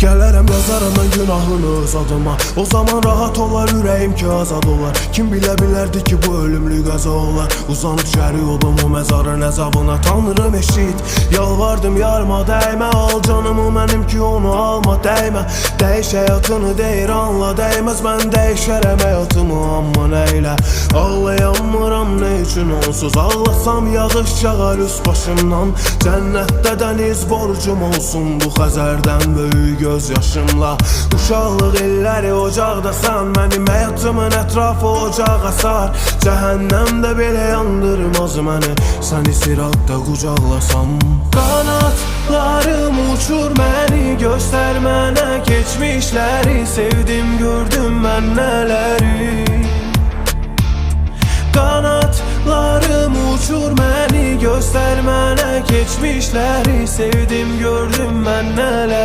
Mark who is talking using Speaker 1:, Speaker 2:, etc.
Speaker 1: Gələrəm yazarım mən günahını öz adıma O zaman rahat olar ürəyim ki azad olar Kim bilə bilərdi ki bu ölümlü qəza olar Uzanıb şəri oldum o məzarın əzabına Tanrım eşit. Yalvardım yarma dəymə Al canımı mənim ki onu alma dəymə Dəyiş həyatını deyir anla Dəyməz mən dəyişərəm həyatımı amma neylə Ağlayanmıram ne üçün onsuz Ağlasam yağış yağar üst başımdan. Cənnətdə dəniz borcum olsun. Bu xəzərdən böyük göz yaşımla Uşaqlıq illəri ocaqdasan Mənim həyatımın ətrafı ocaq asar Cəhənnəmdə belə yandırmaz məni Səni siratda qucaqlasam Qanatlarım uçur məni Göstər mənə keçmişləri Sevdim gördüm mən nələri mənə keçmişləri Sevdim gördüm mən nələri